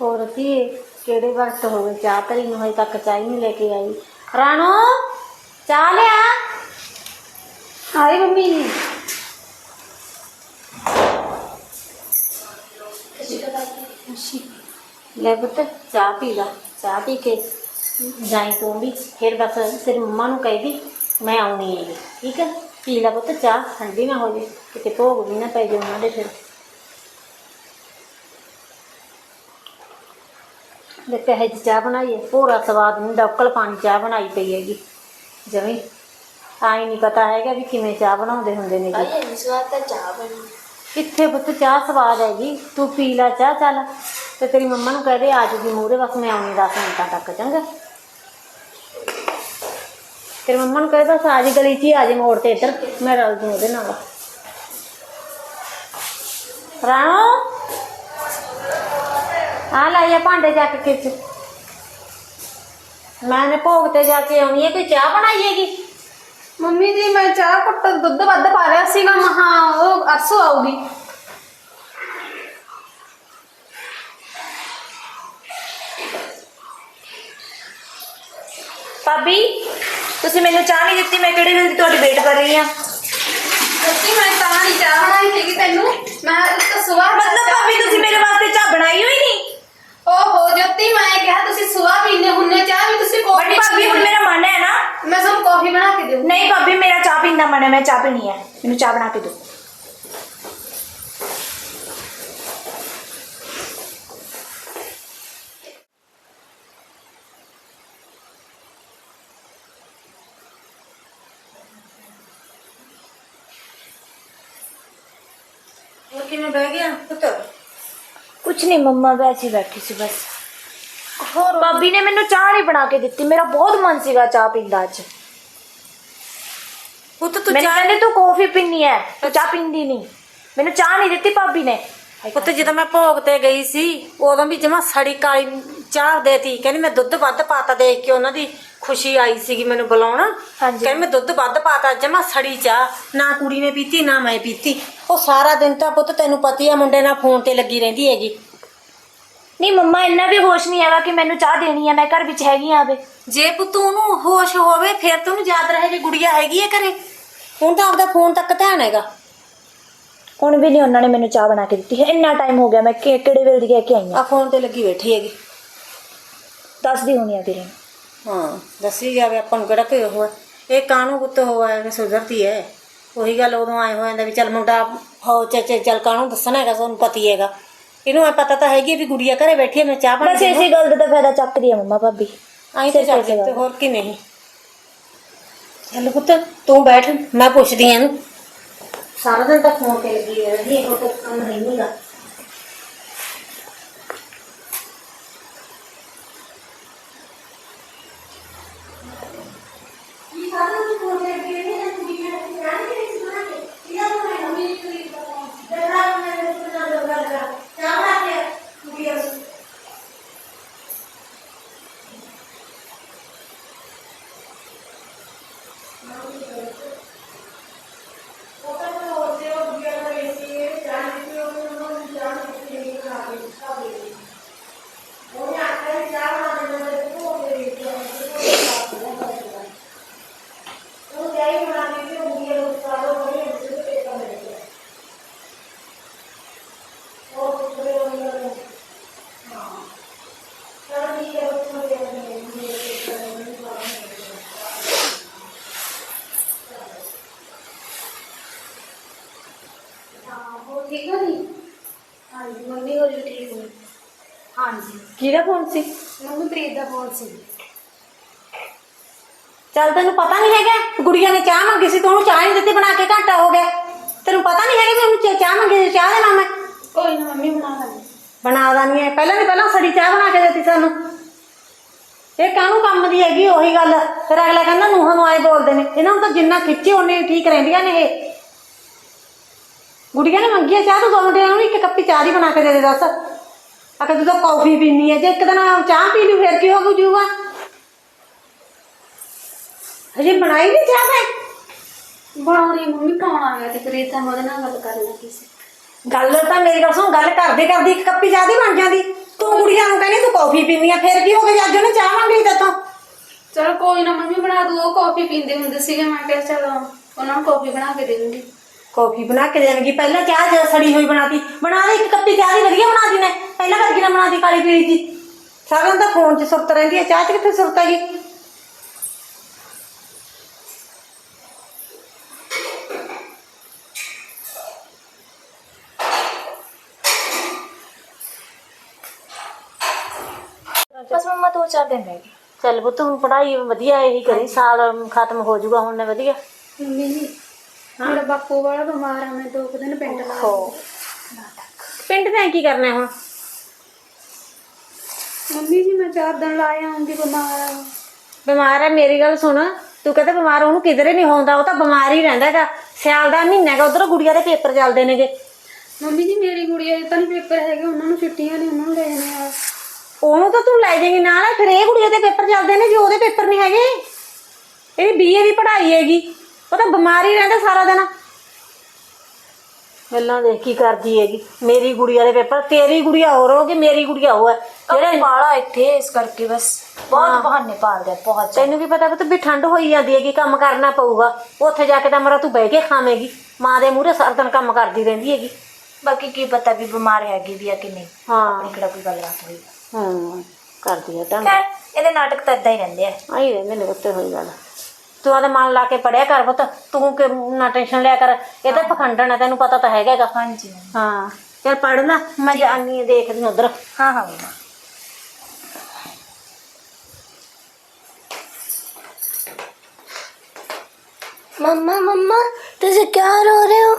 ਹੋਰ ਕੀ, ਕਿਹੜੇ ਵਕਤ ਹੋਵੇ, ਚਾਹ ਤਰੀ ਨੂੰ ਹਜੇ ਤੱਕ ਚਾਹ ਹੀ ਨਹੀਂ ਲੈ ਕੇ ਆਈ। ਰਾਣੋ, ਚਾਹ ਲਿਆ? ਆਈ ਮੰਮੀ। ਲੈ ਪੁੱਤ, ਚਾਹ ਪੀ ਲਾ, ਚਾਹ ਪੀ ਕੇ ਜਾਈ ਤੂੰ ਵੀ, ਫਿਰ ਬਸ ਤੇਰੀ ਮੰਮਾ ਨੂੰ ਕਹਿ ਦੀ ਮੈਂ ਆਉਣੀ ਹੈ ਠੀਕ ਹੈ? ਪੀ ਲੈ ਪੁੱਤ ਚਾਹ, ਠੰਡੀ ਨਾ ਹੋ ਜੇ, ਕਿਤੇ ਭੋਗ ਵੀ ਨਾ ਪੈ ਜੇ ਉਹਨਾਂ ਦੇ ਫਿਰ। ਦੇ ਕਹੇ ਜੀ ਚਾਹ ਬਣਾਈਏ। ਪੂਰਾ ਸਵਾਦ ਨਹੀਂ ਡੱਕਲ ਪਾਣੀ ਚਾਹ ਬਣਾਈ ਪਈ ਹੈਗੀ। ਜਮੀ। ਆਈ ਨਹੀਂ ਪਤਾ ਹੈਗਾ ਵੀ ਕਿਵੇਂ ਚਾਹ ਬਣਾਉਂਦੇ ਹੁੰਦੇ ਨੇ ਜੀ। ਭਾਈ ਇੰਨੀ ਸਵਾਦ ਤਾਂ ਚਾਹ ਬਣੀ। ਕਿੱਥੇ ਪੁੱਤ ਚਾਹ ਸਵਾਦ ਹੈਗੀ। ਤੂੰ ਪੀ ਲੈ ਚਾਹ ਚੱਲ। ਤੇ ਤੇਰੀ ਮੰਮਾ ਨੂੰ ਕਹਿ ਦੇ ਆ ਜੂਗੀ ਮੂਹਰੇ ਬਸ ਮੈਂ ਆਉਣੀ 10 ਮਿੰਟਾਂ ਤੱਕ ਚੰਗਾ। ਤੇਰੀ ਮੰਮਾ ਨੂੰ ਕਹਿ ਬਸ ਆ ਜੀ ਗਲੀ 'ਚ ਹੀ ਆ ਜੇ ਮੋੜ ਤੇ ਇੱਧਰ। ਮੈਂ ਰਲ ਦੂੰ ਉਹਦੇ ਨਾਲ। ਰਾਣੋ ਆ ਲਾਇਆ ਭਾਂਡੇ ਜਾ ਕੇ ਕਿਚ ਮੈਂ ਨੇ ਭੋਗ ਤੇ ਜਾ ਕੇ ਆਉਣੀ ਹੈ ਕੋਈ ਚਾਹ ਬਣਾਈਏਗੀ ਮੰਮੀ ਜੀ ਮੈਂ ਚਾਹ ਕੁੱਟ ਦੁੱਧ ਵੱਧ ਪਾ ਰਿਹਾ ਸੀਗਾ ਮਹਾ ਉਹ ਅਰਸੋ ਆਊਗੀ। ਭਾਬੀ ਤੁਸੀਂ ਮੈਨੂੰ ਚਾਹ ਨਹੀਂ ਦਿੱਤੀ ਮੈਂ ਕਿਹੜੇ ਵੇਲੇ ਦੀ ਤੁਹਾਡੀ ਵੇਟ ਕਰ ਰਹੀ ਹਾਂ? ਸੱਚੀ ਮੈਂ ਤਾਂ ਨਹੀਂ ਚਾਹ ਬਣਾਈ ਸੀਗੀ ਤੈਨੂੰ। ਮੈਂ ਤਾਂ ਸੁਬਾਹ ਮਤਲਬ ਭਾਬੀ ਤੁਸੀਂ ਮੇਰੇ ਵਾਸਤੇ ਚਾਹ ਬਣਾਈ ਹੋਈ ਨਹੀਂ ਮੈਂ ਕਿਹਾ ਤੁਸੀਂ ਸੁਬਾਹ ਪੀਨੇ ਹੁੰਨੇ ਚਾਹ ਵੀ ਤੁਸੀਂ ਬਟ ਕੌਫੀ ਭਾਬੀ ਹੁਣ ਮੇਰਾ ਮਨ ਹੈ ਨਾ। ਮੈਂ ਤੁਹਾਨੂੰ ਕੌਫੀ ਬਣਾ ਕੇ ਦੇਵਾਂ ਨਹੀਂ ਭਾਬੀ ਮੇਰਾ ਚਾਹ ਪੀਣ ਦਾ ਮਨ ਹੈ ਮੈਂ ਚਾਹ ਪੀਣੀ ਹੈ। ਮੈਨੂੰ ਚਾਹ ਬਣਾ ਕੇ ਦਿਓ। ਹੋਰ ਕਿਵੇਂ ਬਹਿ ਗਿਆ ਪੁੱਤ? ਕੁਛ ਨਹੀਂ ਮੰਮਾ ਵੈਸੇ ਹੀ ਬੈਠੀ ਸੀ ਬਸ। ਹੋਰ ਭਾਬੀ ਨੇ ਮੈਨੂੰ ਚਾਹ ਨਹੀਂ ਬਣਾ ਕੇ ਦਿੱਤੀ। ਮੇਰਾ ਬਹੁਤ ਮਨ ਸੀਗਾ ਚਾਹ ਪੀਣ ਦਾ ਅੱਜ। ਪੁੱਤ ਤੂੰ ਮੈਨੂੰ ਚਾਹ ਕਹਿੰਦੇ ਤੂੰ ਕੌਫੀ ਪੀਣੀ ਹੈ ਤੂੰ ਚਾਹ ਪੀਂਦੀ ਨਹੀਂ ਮੈਨੂੰ ਚਾਹ ਨਹੀਂ ਦਿੱਤੀ ਭਾਬੀ ਨੇ। ਪੁੱਤ ਜਦੋਂ ਮੈਂ ਭੋਗ ਤੇ ਗਈ ਸੀ ਉਦੋਂ ਵੀ ਜਮਾ ਸੜੀ ਕਾਲੀ ਚਾਹ ਦੇਤੀ ਕਹਿੰਦੀ ਮੈਂ ਦੁੱਧ ਵੱਧ ਪਾਤਾ ਦੇਖ ਕੇ ਉਹਨਾਂ ਦੀ ਖੁਸ਼ੀ ਆਈ ਸੀਗੀ ਮੈਨੂੰ ਬੁਲਾਉਣ। ਹਾਂਜੀ। ਕਹਿੰਦੀ ਮੈਂ ਦੁੱਧ ਵੱਧ ਪਾਤਾ ਜਮਾ ਸੜੀ ਚਾਹ। ਨਾ ਕੁੜੀ ਨੇ ਪੀਤੀ ਨਾ ਮੈਂ ਪੀਤੀ। ਉਹ ਸਾਰਾ ਦਿਨ ਤਾਂ ਪੁੱਤ ਤੈਨੂੰ ਪਤੀ ਆ ਮੁੰਡੇ ਨਾਲ ਫੋਨ ਤੇ ਲੱਗੀ ਰਹਿੰਦੀ ਹੈਗੀ। ਨਹੀਂ ਮੰਮਾ ਇੰਨਾ ਵੀ ਹੋਸ਼ ਨਹੀਂ ਹੈਗਾ ਕਿ ਮੈਨੂੰ ਚਾਹ ਦੇਣੀ ਹੈ ਮੈਂ ਘਰ ਵਿੱਚ ਹੈਗੀ ਆ ਆਵੇ ਜੇ ਪੁੱਤ ਉਹਨੂੰ ਹੋਸ਼ ਹੋਵੇ ਫਿਰ ਤੈਨੂੰ ਯਾਦ ਰਹੇ ਵੀ ਗੁੜੀਆ ਹੈਗੀ ਹੈ ਘਰੇ। ਹੁਣ ਤਾਂ ਆਪਦਾ ਫੋਨ ਤੱਕ ਧਿਆਨ ਹੈਗਾ। ਹੁਣ ਵੀ ਨਹੀਂ ਉਹਨਾਂ ਨੇ ਮੈਨੂੰ ਚਾਹ ਬਣਾ ਕੇ ਦਿੱਤੀ ਹੈ। ਇੰਨਾ ਟਾਈਮ ਹੋ ਗਿਆ ਮੈਂ ਕਿ- ਕਿਹੜੇ ਵੇਲੇ ਦੀ ਕਹਿ ਕੇ ਆਈ ਆ ਫੋਨ ਤੇ ਲੱਗੀ ਬੈਠੀ ਹੈਗੀ। ਦੱਸਦੀ ਹੋਣੀ ਆ ਵੀਰੇ ਨੂੰ ਹਾਂ ਦੱਸੀ ਜਾਵੇ ਆਪਾਂ ਨੂੰ ਕਿਹੜਾ ਕੋਈ ਉਹ ਹੈ ਇਹ ਕਾਹਨੂੰ ਪੁੱਤ ਹੋਇਆ ਕਿ ਸੁਧਰਤੀ ਹੈ? ਉਹੀ ਗੱਲ ਉਦੋਂ ਆਏ ਹੋ ਜਾਂਦਾ ਵੀ ਚੱਲ ਮੁੰਡਾ ਹੋ ਚਾਚੇ ਚੱਲ ਕਾਹਨੂੰ ਦੱਸਣਾ ਹੈਗਾ ਤੁਹਾਨੂੰ ਪਤੀ ਹੈਗਾ। ਇਹਨੂੰ ਐ ਪਤਾ ਤਾਂ ਹੈਗੀ ਵੀ ਗੁੜੀਆ ਘਰੇ ਬੈਠੀ ਹੈ ਮੈਂ ਚਾਹ ਬਣਾ ਬਸ ਇਸੇ ਗੱਲ ਦਾ ਤਾਂ ਫਾਇਦਾ ਚੱਕਦੀ ਆ ਮੰਮਾ ਭਾਬੀ। ਆਈ ਤੇ ਚੱਲ ਤੇ ਹੋਰ ਕੀ ਨਹੀਂ। ਚੱਲ ਪੁੱਤ ਤੂੰ ਬੈਠ ਮੈਂ ਪੁੱਛਦੀ ਆਂ ਇਹਨੂੰ। ਸਾਰਾ ਦਿਨ ਤਾਂ ਫੋਨ ਤੇ ਲੱਗੀ ਰਹਿੰਦੀ ਹੈ ਤਾਂ ਕੰਮ ਹੈ ਨਹੀਂਗਾ ਠੀਕ ਹੋ ਜੀ ਹਾਂਜੀ ਮੰਮੀ ਹੋਰ ਵੀ ਠੀਕ ਨੇ। ਹਾਂਜੀ। ਕਿਹਦਾ ਫੋਨ ਸੀ? ਮੰਮੀ ਪ੍ਰੀਤ ਦਾ ਫੋਨ ਸੀ। ਚੱਲ ਤੈਨੂੰ ਪਤਾ ਨਹੀਂ ਹੈਗਾ ਗੁੜੀਆ ਨੇ ਚਾਹ ਮੰਗੀ ਸੀ ਤੂੰ ਉਹਨੂੰ ਚਾਹ ਨਹੀਂ ਦਿੱਤੀ ਬਣਾ ਕੇ ਘੰਟਾ ਹੋ ਗਿਆ। ਤੈਨੂੰ ਪਤਾ ਨਹੀਂ ਹੈਗਾ ਵੀ ਉਹਨੂੰ ਚਾ- ਚਾਹ ਮੰਗੀ ਸੀ ਚਾਹ ਦੇ ਨਾਮ ਹੈ ਕੋਈ ਨਾ ਮੰਮੀ ਬਣਾ ਲਾਂਗੇ। ਬਣਾ ਦਾਨੀ ਹੈ। ਪਹਿਲਾਂ ਦੀ ਪਹਿਲਾਂ ਸੜੀ ਚਾਹ ਬਣਾ ਕੇ ਦਿੱਤੀ ਸਾਨੂੰ। ਇਹ ਕਾਹਨੂੰ ਕੰਮ ਦੀ ਹੈਗੀ ਉਹੀ ਗੱਲ। ਫਿਰ ਅਗਲਾ ਕਹਿੰਦਾ ਨੂੰਹਾਂ ਨੂੰ ਆਏ ਬੋਲਦੇ ਨੇ। ਇਹਨਾਂ ਨੂੰ ਤਾਂ ਜਿੰਨਾ ਖਿੱਚੇ ਉਹਨੇ ਠੀਕ ਰਹਿੰਦੀਆਂ ਨੇ ਇਹ। ਗੁੜੀਆ ਨੇ ਮੰਗੀ ਚਾਹ ਤੂੰ ਦੋ ਮੁੰਡਿਆਂ ਨੂੰ ਇੱਕ ਕੱਪੀ ਚਾਹ ਦੀ ਬਣਾ ਕੇ ਦੇ ਦੇ ਦੱਸ। ਆਖੇ ਤੂੰ ਤਾਂ ਕੌਫੀ ਪੀਣੀ ਹੈ ਜੇ ਇੱਕ ਦਿਨ ਚਾਹ ਪੀ ਲਈ ਫਿਰ ਕੀ ਹੋ ਜੂਗਾ ਹਜੇ ਬਣਾਈ ਨਹੀਂ ਚਾਹ ਮੈਂ ਬਣਾਉਣੀ ਮੰਮੀ ਕੌਣ ਆ ਗਿਆ ਤੇ ਪ੍ਰੀਤ ਤਾਂ ਉਹਦੇ ਨਾਲ ਗੱਲ ਕਰਨ ਲੱਗੀ ਸੀ ਗੱਲ ਤਾਂ ਮੇਰੀ ਗੱਲ ਸੁਣ ਗੱਲ ਕਰਦੇ ਕਰਦੇ ਇੱਕ ਕੱਪੀ ਚਾਹ ਦੀ ਬਣ ਜਾਂਦੀ। ਤੂੰ ਕੁੜੀਆਂ ਨੂੰ ਕਹਿੰਦੀ ਤੂੰ ਕੌਫੀ ਪੀਂਦੀ ਆ ਫਿਰ ਕੀ ਹੋ ਗਿਆ ਅੱਜ ਉਹਨੇ ਚਾਹ ਮੰਗੀ ਤੇਤੋਂ ਚਲ ਕੋਈ ਨਾ ਮੰਮੀ ਬਣਾ ਦੂ ਉਹ ਕਾਫੀ ਪੀਂਦੇ ਹੁੰਦੇ ਸੀਗੇ ਮੈਂ ਕਿਹਾ ਚਲੋ ਉਹਨਾਂ ਨੂੰ ਕਾਫੀ ਬਣਾ ਕੇ ਦੇ ਦੂੰਗੀ ਕੌਫੀ ਬਣਾ ਕੇ ਦੇਣਗੀ ਪਹਿਲਾਂ ਚਾਹ ਜ ਸੜੀ ਹੋਈ ਬਣਾਤੀ ਬਣਾ ਦੇ ਇੱਕ ਕੱਪੀ ਚਾਹ ਦੀ ਵਧੀਆ ਬਣਾਤੀ ਨੇ ਪਹਿਲਾਂ ਵਰਗੀ ਨਾ ਬਣਾਤੀ ਕਾਲੀ ਪੀਲੀ ਜੀ ਸਾਰਿਆਂ ਨੂੰ ਤਾਂ ਫੋਨ 'ਚ ਸੁਰਤ ਰਹਿੰਦੀ ਹੈ ਚਾਹ 'ਚ ਕਿੱਥੇ ਸੁਰਤ ਹੈਗੀ ਬਸ ਮੰਮਾ ਦੋ ਚਾਰ ਦਿਨ ਰਹਿ ਗਏ ਚੱਲ ਪੁੱਤ ਹੁਣ ਪੜ੍ਹਾਈ ਵਧੀਆ ਇਹੀ ਕਰੀ ਸਾਲ ਖਤਮ ਹੋ ਜਾਊਗਾ ਹੁਣ ਨੇ ਵਧੀਆ ਮੰਮੀ ਜੀ ਮੇਰਾ ਬਾਪੂ ਵਾਲਾ ਬਿਮਾਰ ਆ ਮੈਂ ਦੋ ਕੁ ਦਿਨ ਪਿੰਡ ਲਾ ਹੋ। ਪਿੰਡ ਦਾ ਕੀ ਕਰਨਾ ਹੁਣ? ਮੰਮੀ ਜੀ ਮੈਂ ਚਾਰ ਦਿਨ ਲਾ ਆਉਂਗੀ ਬਿਮਾਰ ਆ। ਬਿਮਾਰ ਹੈ ਮੇਰੀ ਗੱਲ ਸੁਣ। ਤੂੰ ਕਹਿੰਦਾ ਬਿਮਾਰ ਉਹਨੂੰ ਕਿਧਰੇ ਨਹੀਂ ਹੁੰਦਾ ਉਹ ਤਾਂ ਬਿਮਾਰ ਹੀ ਰਹਿੰਦਾ ਹੈਗਾ। ਸਿਆਲ ਦਾ ਮਹੀਨਾ ਹੈਗਾ ਉਧਰ ਗੁੜੀਆ ਦੇ ਪੇਪਰ ਚੱਲਦੇ ਨੇਗੇ। ਮੰਮੀ ਜੀ ਮੇਰੀ ਗੁੜੀਆ ਦੇ ਤਾਂ ਨਹੀਂ ਪੇਪਰ ਹੈਗੇ ਉਹਨਾਂ ਨੂੰ ਛੁੱਟੀਆਂ ਨੇ ਉਹਨਾਂ ਨੂੰ ਲੈ ਜਾਣੇ ਆ। ਉਹਨੂੰ ਤਾਂ ਤੂੰ ਲੈ ਜਾਏਂਗੀ ਨਾਲ ਫਿਰ ਇਹ ਕੁੜੀਆਂ ਦੇ ਪੇਪਰ ਚੱਲਦੇ ਨੇ ਜੀ ਉਹਦੇ ਪੇਪਰ ਨਹੀਂ ਹੈਗੇ। ਇਹ ਬੀਏ ਦੀ ਪੜ੍ਹਾਈ ਹੈਗੀ। ਉਹ ਤਾਂ ਬਿਮਾਰ ਹੀ ਰਹਿੰਦਾ ਸਾਰਾ ਦਿਨ। ਗੱਲਾਂ ਦੇਖ ਕੀ ਕਰਦੀ ਹੈਗੀ? ਮੇਰੀ ਗੁੜੀਆ ਦੇ ਪੇਪਰ ਤੇਰੀ ਗੁੜੀਆ ਹੋਰ ਹੋਗੀ ਮੇਰੀ ਗੁੜੀਆ ਹੈ। ਜਿਹੜੇ ਪਾਲਾ ਇੱਥੇ ਇਸ ਕਰਕੇ ਬਸ। ਬਹੁਤ ਬਹਾਨੇ ਪਾਲਦੇ ਆ, ਬਹੁਤ। ਤੈਨੂੰ ਕੀ ਪਤਾ ਵੀ ਠੰਡ ਹੋਈ ਜਾਂਦੀ ਹੈਗੀ ਕੰਮ ਕਰਨਾ ਪਊਗਾ। ਉੱਥੇ ਜਾ ਕੇ ਤਾਂ ਮਰਾ ਤੂੰ ਬਹਿ ਕੇ ਖਾਵੇਂਗੀ। ਮਾਂ ਦੇ ਮੂਹਰੇ ਸਾਰਾ ਦਿਨ ਕੰਮ ਕਰਦੀ ਰਹਿੰਦੀ ਹੈਗੀ। ਬਾਕੀ ਕੀ ਪਤਾ ਵੀ ਬਿਮਾਰ ਹੈਗੀ ਵੀ ਆ ਕਿ ਨਹੀਂ। ਹਾਂ। ਆਪਣੀ ਕਿਹੜਾ ਕੋਈ ਗੱਲਬਾਤ ਹੋਈ ਹਾਂ ਕਰਦੀ ਹੈ ਤਾਂ। ਇਹਦੇ ਨਾਟਕ ਤਾਂ ਇਦਾਂ ਹੀ ਰਹਿੰਦੇ ਆ। ਆਈ ਰਹਿੰਦੇ ਨੇ ਉੱਤੇ ਹੋਈ ਗੱਲ। ਤੂੰ ਆਦਾ ਮਨ ਲਾ ਕੇ ਪੜਿਆ ਕਰ ਪੁੱਤ ਤੂੰ ਕਿ ਨਾ ਟੈਨਸ਼ਨ ਲਿਆ ਕਰ ਇਹ ਤਾਂ ਪਖੰਡਣ ਹੈ ਤੈਨੂੰ ਪਤਾ ਤਾਂ ਹੈਗਾ ਹੈਗਾ। ਹਾਂਜੀ। ਹਾਂ ਚੱਲ ਪੜ ਲੈ ਮੈਂ ਜਾਣੀ ਆ ਦੇਖਦੀ ਉਧਰ। ਹਾਂ ਹਾਂ ਮੰਮਾ ਮੰਮਾ ਮੰਮਾ ਤੁਸੀਂ ਕਿਉਂ ਰੋ ਰਹੇ ਹੋ?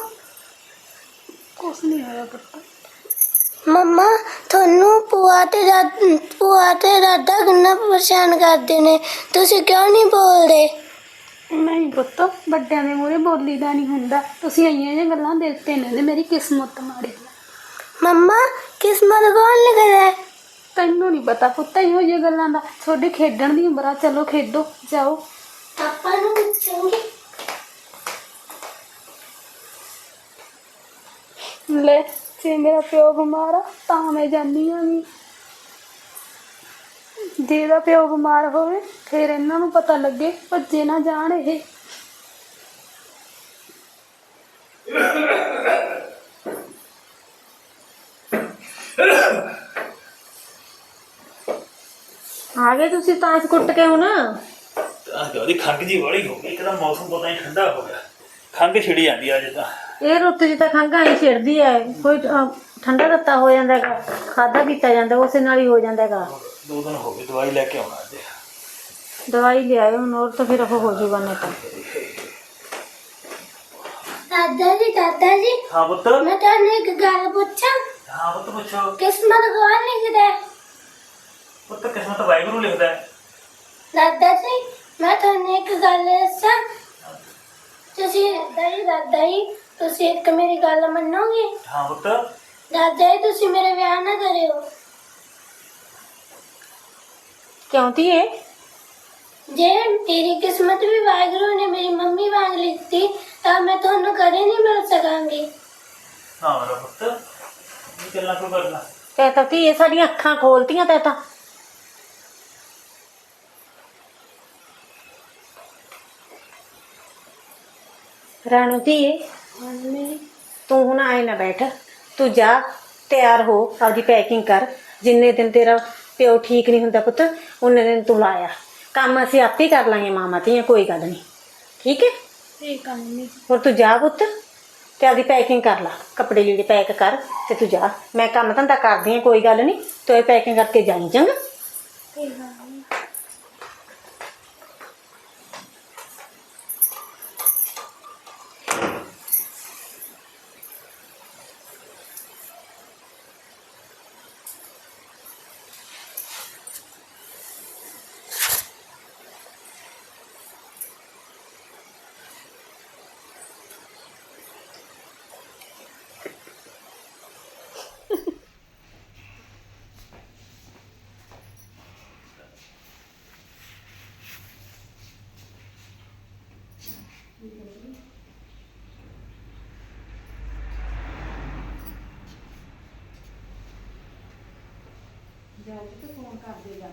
ਕੁਛ ਨਹੀਂ ਹੋਇਆ ਪੁੱਤ। ਮੰਮਾ ਤੁਹਾਨੂੰ ਭੂਆ ਤੇ ਦਾਦ- ਭੂਆ ਤੇ ਦਾਦਾ ਕਿੰਨਾ ਪਰੇਸ਼ਾਨ ਕਰਦੇ ਨੇ। ਤੁਸੀਂ ਕਿਉਂ ਨਹੀਂ ਬੋਲਦੇ? ਨਹੀਂ ਪੁੱਤ ਵੱਡਿਆਂ ਦੇ ਮੂਹਰੇ ਬੋਲੀ ਦਾ ਨਹੀਂ ਹੁੰਦਾ। ਤੁਸੀਂ ਆਈਆਂ ਜਿਹੀਆਂ ਗੱਲਾਂ ਦੇਖਤੇ ਨੇ ਮੇਰੀ ਕਿਸਮਤ ਮਾੜੀ। ਮੰਮਾ ਕਿਸਮਤ ਕੌਣ ਲਿਖਦਾ ਹੈ? ਤੈਨੂੰ ਨਹੀਂ ਪਤਾ ਪੁੱਤ ਇਹੋ ਜਿਹੀਆਂ ਗੱਲਾਂ ਦਾ। ਤੁਹਾਡੇ ਖੇਡਣ ਦੀ ਉਮਰ ਆ ਚਲੋ ਖੇਡੋ ਜਾਓ। ਪਾਪਾ ਨੂੰ ਪੁੱਛਾਂਗੇ। ਲੈ ਜੇ ਮੇਰਾ ਪਿਓ ਬਿਮਾਰ ਆ ਤਾਂ ਮੈਂ ਜਾਨੀ ਆ ਵੀ ਜੇ ਇਹਦਾ ਪਿਓ ਬਿਮਾਰ ਹੋਵੇ ਫਿਰ ਇਹਨਾਂ ਨੂੰ ਪਤਾ ਲੱਗੇ ਭੱਜੇ ਨਾ ਜਾਣ ਇਹ। ਆ ਗਏ ਤੁਸੀਂ ਤਾਂ ਇਸ ਕੁੱਟ ਕੇ ਹੁਣ? ਆਹ ਉਹਦੀ ਖੰਗ ਜੀ ਬੜੀ ਹੋ ਗਈ ਇੱਕਦਮ ਮੌਸਮ ਪਤਾ ਨਹੀਂ ਠੰਡਾ ਹੋ ਗਿਆ। ਖੰਗ ਛਿੜੀ ਜਾਂਦੀ ਆ ਅੱਜ ਤਾਂ। ਇਹ ਰੁੱਤ 'ਚ ਤਾਂ ਖੰਘਾਂ ਹੀ ਛਿੜਦੀ ਹੈ ਕੋਈ ਅਹ, ਠੰਡਾ ਰੱਤਾ ਹੋ ਜਾਂਦਾ ਹੈਗਾ ਖਾਦਾ ਪੀਤਾ ਜਾਂਦਾ ਉਸੇ ਨਾਲ ਹੀ ਹੋ ਜਾਂਦਾ ਹੈਗਾ ਦੋ ਦਿਨ ਹੋ ਗਏ ਦਵਾਈ ਲੈ ਕੇ ਆਉਣਾ ਅੱਜ ਦਵਾਈ ਲਿਆਇਓ ਹੁਣ ਹੋਰ ਤਾਂ ਫਿਰ ਉਹ ਹੋ ਜਾਊਗਾ ਨਹੀਂ ਤਾਂ ਦਾਦਾ ਜੀ ਦਾਦਾ ਜੀ ਹਾਂ ਪੁੱਤ ਮੈਂ ਤੁਹਾਨੂੰ ਇੱਕ ਗੱਲ ਪੁੱਛਾਂ ਹਾਂ ਪੁੱਤ ਪੁੱਛੋ ਕਿਸਮਤ ਕੌਣ ਲਿਖਦਾ ਹੈ ਪੁੱਤ ਕਿਸਮਤ ਵਾਹਿਗੁਰੂ ਲਿਖਦਾ ਹੈ ਦਾਦਾ ਜੀ ਮੈਂ ਤੁਹਾਨੂੰ ਇੱਕ ਗੱਲ ਦੱਸਾਂ ਤੁਸੀਂ ਦਾਦਾ ਜੀ ਦਾਦਾ ਜੀ ਤੁਸੀਂ ਇੱਕ ਮੇਰੀ ਗੱਲ ਮੰਨੋਗੇ ਹਾਂ ਪੁੱਤ ਦਾਦਾ ਜੀ ਤੁਸੀਂ ਮੇਰੇ ਵਿਆਹ ਨਾ ਕਰਿਓ ਕਿਉਂ ਧੀਏ? ਜੇ ਤੇਰੀ ਕਿਸਮਤ ਵੀ ਵਾਹਿਗੁਰੂ ਨੇ ਮੇਰੀ ਮੰਮੀ ਵਾਂਗ ਲਿਖਤੀ ਤਾਂ ਮੈਂ ਤੁਹਾਨੂੰ ਕਦੇ ਨਹੀਂ ਮਿਲ ਸਕਾਂਗੀ। ਹਾਂ ਮੇਰਾ ਪੁੱਤ। ਇਹ ਗੱਲਾਂ ਕਿਉਂ ਕਰਨਾ? ਕਹਿ ਤਾਂ ਧੀਏ ਸਾਡੀਆਂ ਅੱਖਾਂ ਖੋਲਤੀਆਂ ਤੈ ਤਾਂ। ਰਾਣੋ ਧੀਏ ਤੂੰ ਹੁਣ ਆਏ ਨਾ ਬੈਠ। ਤੂੰ ਜਾ ਤਿਆਰ ਹੋ ਆਪਦੀ ਪੈਕਿੰਗ ਕਰ। ਜਿੰਨੇ ਦਿਨ ਤੇਰਾ ਪਿਓ ਠੀਕ ਨਹੀਂ ਹੁੰਦਾ ਪੁੱਤ ਉਹਨੇ ਦਿਨ ਤੂੰ ਲਾਇਆ। ਕੰਮ ਅਸੀਂ ਆਪੇ ਕਰ ਲਾਂਗੇ ਮਾਮਾ ਧੀਆਂ ਕੋਈ ਗੱਲ ਨਹੀਂ। ਠੀਕ ਹੈ? ਠੀਕ ਆ ਮੰਮੀ ਹੋਰ ਤੂੰ ਜਾ ਪੁੱਤ ਤੇ ਆਪਦੀ ਪੈਕਿੰਗ ਕਰ ਲਾ। ਕੱਪੜੇ ਲੀੜੇ ਪੈਕ ਕਰ ਤੇ ਤੂੰ ਜਾ। ਮੈਂ ਕੰਮ ਧੰਦਾ ਕਰਦੀ ਆ ਕੋਈ ਗੱਲ ਨਹੀਂ। ਤੂੰ ਇਹ ਪੈਕਿੰਗ ਕਰਕੇ ਜਾਈ ਚੰਗਾ? ਠੀਕ ਆ ਜਦ ਤੱਕ ਫੋਨ ਕਰਦੇ ਜਾ